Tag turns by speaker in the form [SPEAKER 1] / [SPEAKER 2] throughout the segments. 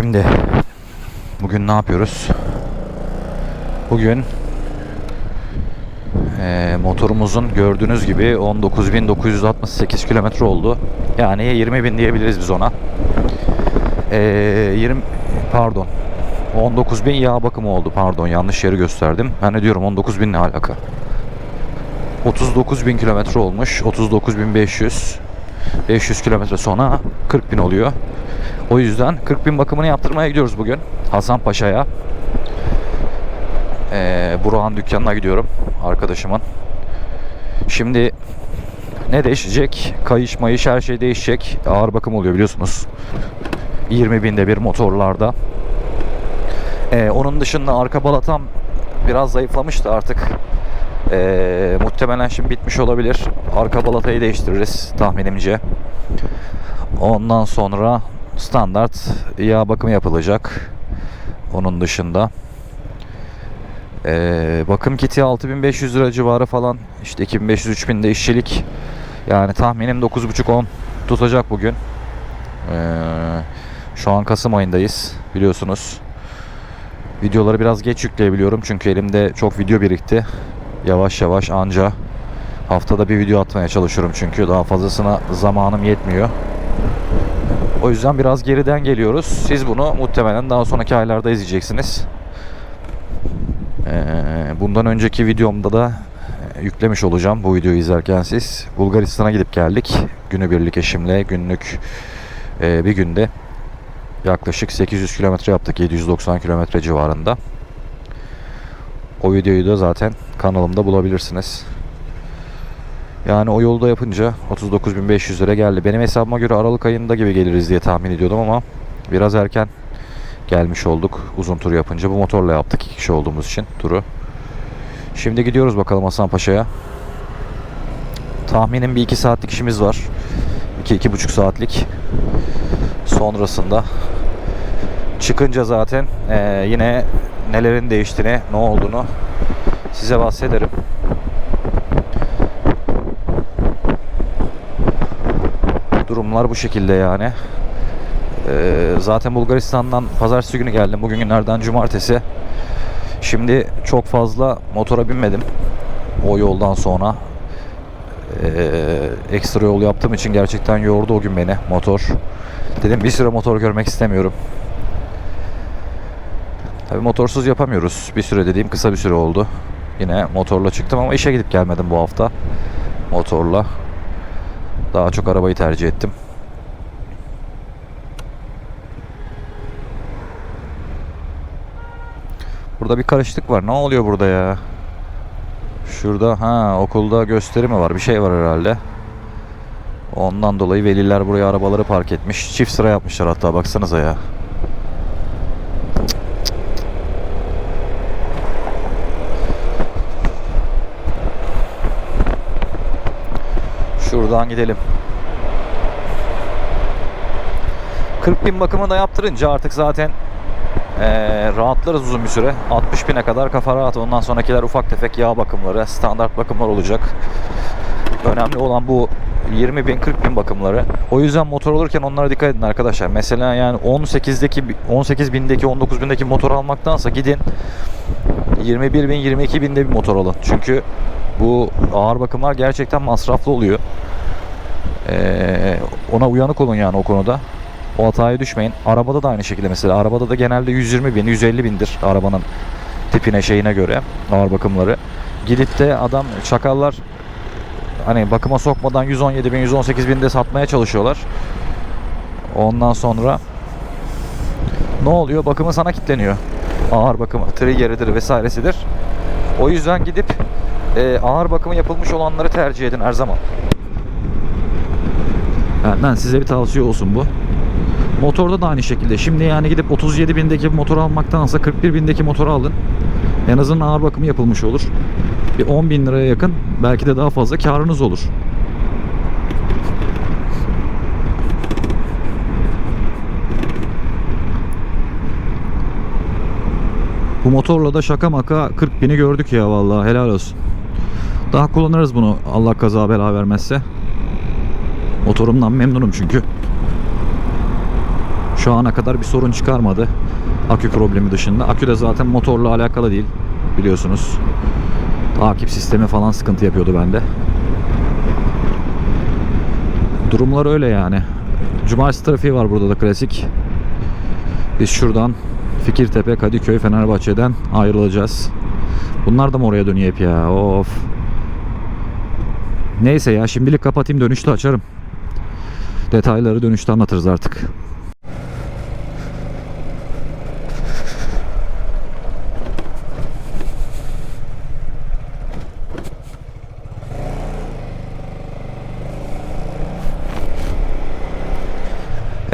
[SPEAKER 1] Şimdi bugün ne yapıyoruz? Bugün eee, motorumuzun gördüğünüz gibi 19.968 kilometre oldu. Yani 20.000 diyebiliriz biz ona. Eee 20 pardon 19.000 yağ bakımı oldu pardon yanlış yeri gösterdim. Ben ne diyorum 19.000 ne alaka? 39.000 kilometre olmuş. 39.500 500 kilometre sonra 40.000 oluyor. O yüzden 40.000 bakımını yaptırmaya gidiyoruz bugün. Hasan Paşa'ya. Ee, Burak'ın dükkanına gidiyorum. Arkadaşımın. Şimdi ne değişecek? Kayış mayış her şey değişecek. Ağır bakım oluyor biliyorsunuz. 20 binde bir motorlarda. Ee, onun dışında arka balatam biraz zayıflamıştı artık. Ee, muhtemelen şimdi bitmiş olabilir. Arka balatayı değiştiririz tahminimce. Ondan sonra standart yağ bakımı yapılacak. Onun dışında ee, bakım kiti 6500 lira civarı falan. İşte 2500-3000 de işçilik. Yani tahminim 9.5-10 tutacak bugün. Ee, şu an Kasım ayındayız biliyorsunuz. Videoları biraz geç yükleyebiliyorum çünkü elimde çok video birikti. Yavaş yavaş anca haftada bir video atmaya çalışıyorum çünkü daha fazlasına zamanım yetmiyor. O yüzden biraz geriden geliyoruz. Siz bunu muhtemelen daha sonraki aylarda izleyeceksiniz. Ee, bundan önceki videomda da e, yüklemiş olacağım bu videoyu izlerken siz. Bulgaristan'a gidip geldik. Günübirlik eşimle günlük e, bir günde yaklaşık 800 kilometre yaptık 790 kilometre civarında. O videoyu da zaten kanalımda bulabilirsiniz. Yani o yolda yapınca 39.500 lira geldi. Benim hesabıma göre Aralık ayında gibi geliriz diye tahmin ediyordum ama biraz erken gelmiş olduk uzun tur yapınca. Bu motorla yaptık iki kişi olduğumuz için turu. Şimdi gidiyoruz bakalım Hasan Paşa'ya. Tahminim bir iki saatlik işimiz var. 2 iki, buçuk saatlik. Sonrasında çıkınca zaten eee, yine nelerin değiştiğini, ne olduğunu size bahsederim. Durumlar bu şekilde yani. Ee, zaten Bulgaristan'dan pazartesi günü geldim. Bugün günlerden cumartesi. Şimdi çok fazla motora binmedim. O yoldan sonra. Ee, ekstra yol yaptığım için gerçekten yordu o gün beni motor. Dedim bir süre motor görmek istemiyorum. Tabii motorsuz yapamıyoruz. Bir süre dediğim kısa bir süre oldu. Yine motorla çıktım ama işe gidip gelmedim bu hafta. Motorla. Daha çok arabayı tercih ettim. Burada bir karışıklık var. Ne oluyor burada ya? Şurada ha okulda gösteri mi var? Bir şey var herhalde. Ondan dolayı veliler buraya arabaları park etmiş. Çift sıra yapmışlar hatta baksanıza ya. Şuradan gidelim. 40 bin bakımı da yaptırınca artık zaten eee, rahatlarız uzun bir süre. 60 bine kadar kafa rahat. Ondan sonrakiler ufak tefek yağ bakımları, standart bakımlar olacak. Önemli olan bu 20 bin 40 bin bakımları. O yüzden motor alırken onlara dikkat edin arkadaşlar. Mesela yani 18'deki 18 bindeki 19 bindeki motor almaktansa gidin 21 bin 22 binde bir motor alın. Çünkü bu ağır bakımlar gerçekten masraflı oluyor. Ee, ona uyanık olun yani o konuda. O hataya düşmeyin. Arabada da aynı şekilde mesela. Arabada da genelde 120 bin, 150 bindir arabanın tipine şeyine göre ağır bakımları. Gidip de adam çakallar hani bakıma sokmadan 117 bin, 118 binde satmaya çalışıyorlar. Ondan sonra ne oluyor? Bakımı sana kitleniyor. Ağır bakımı, triggeridir vesairesidir. O yüzden gidip e, ağır bakımı yapılmış olanları tercih edin her zaman. Benden size bir tavsiye olsun bu. Motorda da aynı şekilde. Şimdi yani gidip 37 bindeki bir motor almaktansa 41 bindeki motoru alın. En azından ağır bakımı yapılmış olur. Bir 10 bin liraya yakın belki de daha fazla karınız olur. Bu motorla da şaka maka 40 bini gördük ya vallahi helal olsun. Daha kullanırız bunu Allah kaza bela vermezse. Motorumdan memnunum çünkü. Şu ana kadar bir sorun çıkarmadı. Akü problemi dışında. Akü de zaten motorla alakalı değil biliyorsunuz. Takip sistemi falan sıkıntı yapıyordu bende. Durumlar öyle yani. Cumartesi trafiği var burada da klasik. Biz şuradan Fikirtepe, Kadıköy, Fenerbahçe'den ayrılacağız. Bunlar da mı oraya dönüyor hep ya? Of. Neyse ya şimdilik kapatayım dönüşte açarım. Detayları dönüşte anlatırız artık.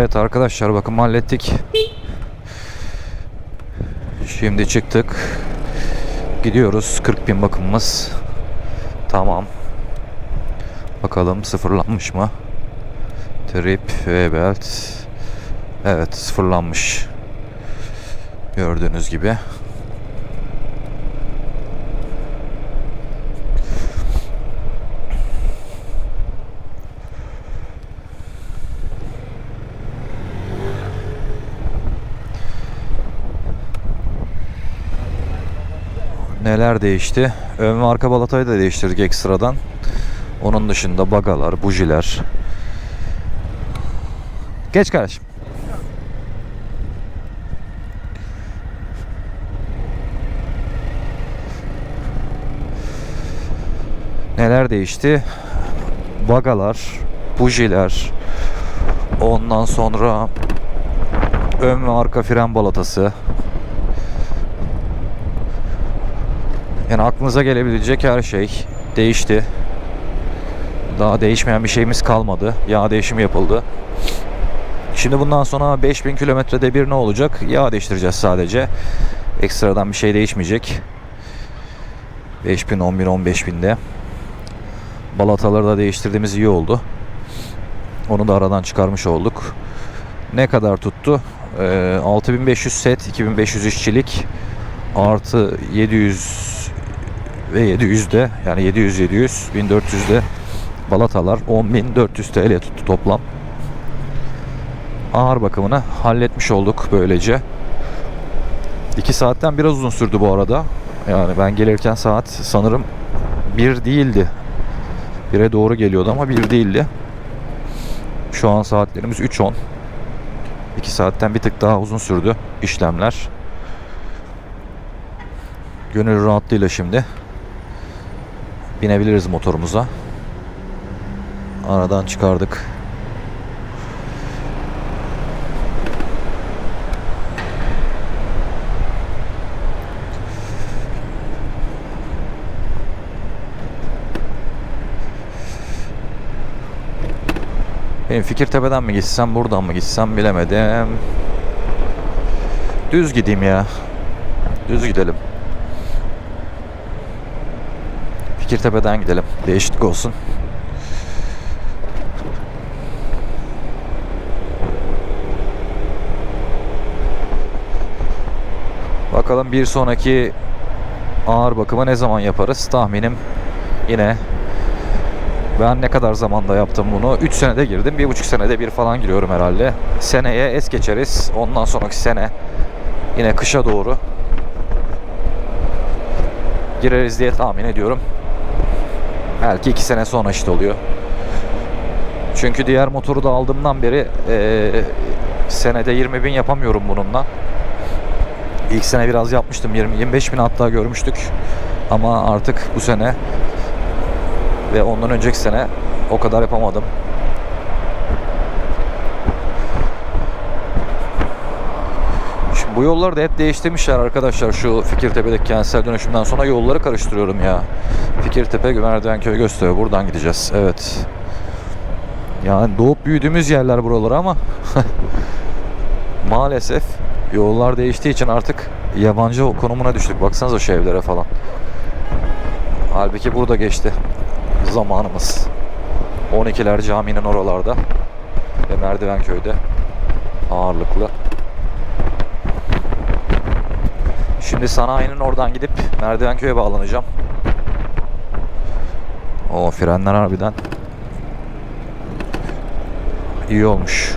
[SPEAKER 1] Evet arkadaşlar bakın hallettik. Şimdi çıktık. Gidiyoruz. 40 bin bakımımız. Tamam. Bakalım sıfırlanmış mı? Trip ve belt. Evet sıfırlanmış. Gördüğünüz gibi. Neler değişti? Ön ve arka balatayı da değiştirdik ekstradan. Onun dışında bagalar, bujiler. Geç kardeşim. Neler değişti? Bagalar, bujiler. Ondan sonra ön ve arka fren balatası. Yani aklınıza gelebilecek her şey değişti. Daha değişmeyen bir şeyimiz kalmadı. Yağ değişimi yapıldı. Şimdi bundan sonra 5000 kilometrede bir ne olacak? Yağ değiştireceğiz sadece. Ekstradan bir şey değişmeyecek. 5000, 10.000, 15.000'de. Balataları da değiştirdiğimiz iyi oldu. Onu da aradan çıkarmış olduk. Ne kadar tuttu? Ee, 6500 set, 2500 işçilik artı 700 ve 700'de yani 700 700 1400'de balatalar 10.400 TL tuttu toplam. Ağır bakımını halletmiş olduk böylece. 2 saatten biraz uzun sürdü bu arada. Yani ben gelirken saat sanırım 1 değildi. 1'e doğru geliyordu ama 1 değildi. Şu an saatlerimiz 3.10. 2 saatten bir tık daha uzun sürdü işlemler. Gönül rahatlığıyla şimdi binebiliriz motorumuza. Aradan çıkardık. Benim Fikirtepe'den mi gitsem buradan mı gitsem bilemedim. Düz gideyim ya. Düz gidelim. Fikirtepe'den gidelim. Değişiklik olsun. Bakalım bir sonraki ağır bakımı ne zaman yaparız? Tahminim yine ben ne kadar zamanda yaptım bunu? 3 senede girdim. 1,5 senede bir falan giriyorum herhalde. Seneye es geçeriz. Ondan sonraki sene yine kışa doğru gireriz diye tahmin ediyorum. Belki 2 sene sonra işte oluyor. Çünkü diğer motoru da aldığımdan beri e, senede 20 bin yapamıyorum bununla. İlk sene biraz yapmıştım. 20-25 bin hatta görmüştük. Ama artık bu sene ve ondan önceki sene o kadar yapamadım. Bu yolları da hep değiştirmişler arkadaşlar şu Fikirtepe'deki kentsel dönüşümden sonra yolları karıştırıyorum ya. Fikirtepe, Merdivenköy, Göztepe buradan gideceğiz. Evet. Yani doğup büyüdüğümüz yerler buralar ama maalesef yollar değiştiği için artık yabancı konumuna düştük. Baksanıza şu evlere falan. Halbuki burada geçti zamanımız. 12'ler caminin oralarda ve Merdivenköy'de ağırlıklı. Şimdi sanayinin oradan gidip Merdivenköy'e bağlanacağım. O frenler harbiden iyi olmuş.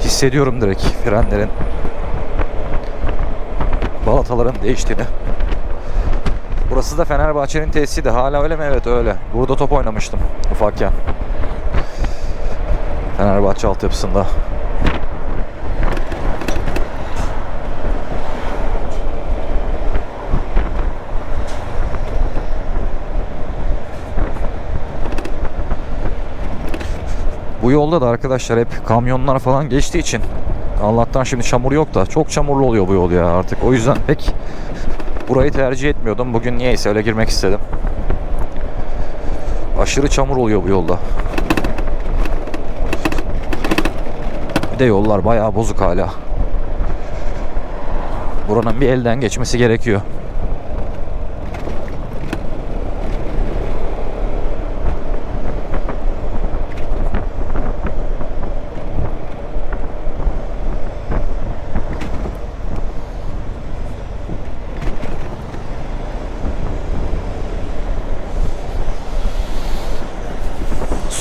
[SPEAKER 1] Hissediyorum direkt frenlerin balataların değiştiğini. Burası da Fenerbahçe'nin tesisiydi. Hala öyle mi? Evet öyle. Burada top oynamıştım ufakken. Fenerbahçe altyapısında. Bu yolda da arkadaşlar hep kamyonlar falan geçtiği için Allah'tan şimdi çamur yok da çok çamurlu oluyor bu yol ya artık. O yüzden pek burayı tercih etmiyordum. Bugün niyeyse öyle girmek istedim. Aşırı çamur oluyor bu yolda. Bir de yollar bayağı bozuk hala. Buranın bir elden geçmesi gerekiyor.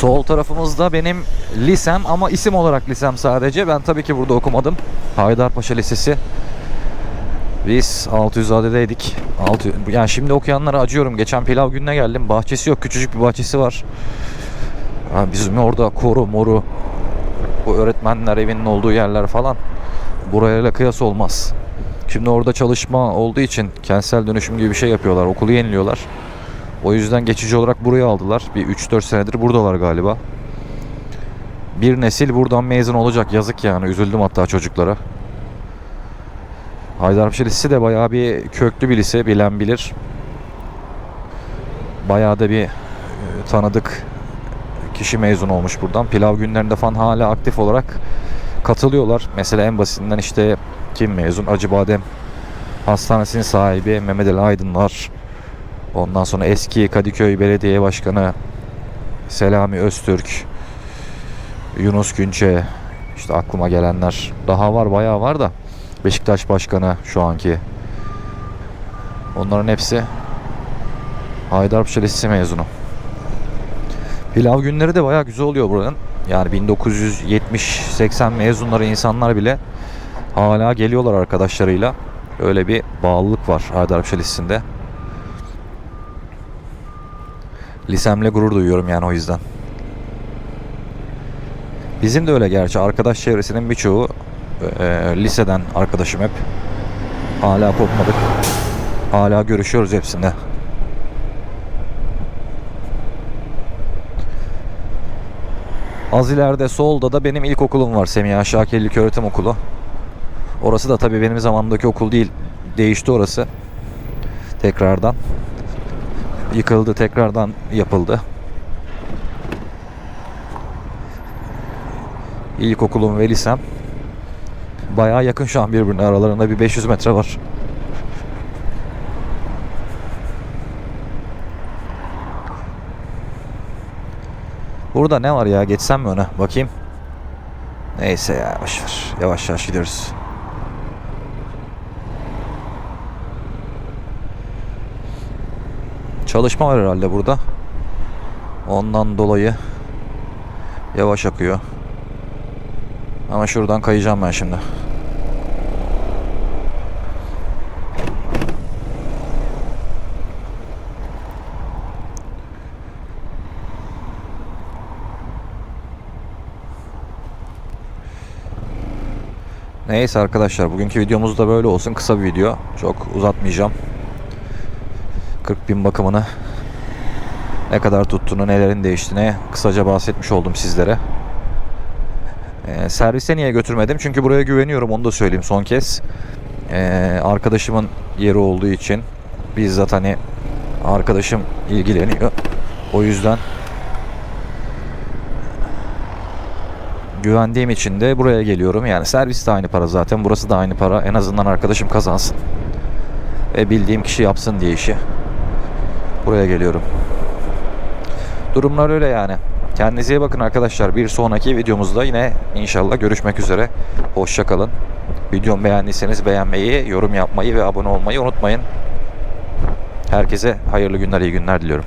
[SPEAKER 1] Sol tarafımızda benim lisem ama isim olarak lisem sadece. Ben tabii ki burada okumadım. Haydarpaşa Lisesi. Biz 600'adedeydik. 6 yani şimdi okuyanlara acıyorum. Geçen pilav gününe geldim. Bahçesi yok. Küçücük bir bahçesi var. Ha, bizim orada koru moru bu öğretmenler evinin olduğu yerler falan burayla kıyas olmaz. Şimdi orada çalışma olduğu için kentsel dönüşüm gibi bir şey yapıyorlar. Okulu yeniliyorlar. O yüzden geçici olarak burayı aldılar. Bir 3-4 senedir buradalar galiba. Bir nesil buradan mezun olacak. Yazık yani. Üzüldüm hatta çocuklara. Haydarpaşa Lisesi de bayağı bir köklü bir lise. Bilen bilir. Bayağı da bir e, tanıdık kişi mezun olmuş buradan. Pilav günlerinde falan hala aktif olarak katılıyorlar. Mesela en basitinden işte kim mezun? Acıbadem Hastanesi'nin sahibi Mehmet Ali Aydınlar. Ondan sonra eski Kadıköy Belediye Başkanı Selami Öztürk, Yunus Günçe, işte aklıma gelenler daha var bayağı var da Beşiktaş Başkanı şu anki. Onların hepsi Haydarpaşa Lisesi mezunu. Pilav günleri de bayağı güzel oluyor buranın. Yani 1970-80 mezunları insanlar bile hala geliyorlar arkadaşlarıyla. Öyle bir bağlılık var Haydarpaşa Lisesi'nde. Lisemle gurur duyuyorum yani o yüzden. Bizim de öyle gerçi. Arkadaş çevresinin birçoğu e, liseden arkadaşım hep. Hala kopmadık. Hala görüşüyoruz hepsinde. Az ileride solda da benim ilkokulum var. Semiha Şakirlik Öğretim Okulu. Orası da tabii benim zamanımdaki okul değil. Değişti orası. Tekrardan yıkıldı tekrardan yapıldı. İlkokulum ve lisem bayağı yakın şu an birbirine aralarında bir 500 metre var. Burada ne var ya geçsem mi öne bakayım. Neyse ya boşver yavaş yavaş gidiyoruz. Çalışma var herhalde burada. Ondan dolayı yavaş akıyor. Ama şuradan kayacağım ben şimdi. Neyse arkadaşlar bugünkü videomuz da böyle olsun. Kısa bir video. Çok uzatmayacağım. 40 bin bakımını ne kadar tuttuğunu, nelerin değiştiğine kısaca bahsetmiş oldum sizlere. Ee, servise niye götürmedim? Çünkü buraya güveniyorum onu da söyleyeyim son kez. Ee, arkadaşımın yeri olduğu için bizzat hani arkadaşım ilgileniyor. O yüzden güvendiğim için de buraya geliyorum. Yani servis de aynı para zaten. Burası da aynı para. En azından arkadaşım kazansın. Ve bildiğim kişi yapsın diye işi. Buraya geliyorum. Durumlar öyle yani. Kendinize iyi bakın arkadaşlar. Bir sonraki videomuzda yine inşallah görüşmek üzere. Hoşçakalın. Videomu beğendiyseniz beğenmeyi, yorum yapmayı ve abone olmayı unutmayın. Herkese hayırlı günler, iyi günler diliyorum.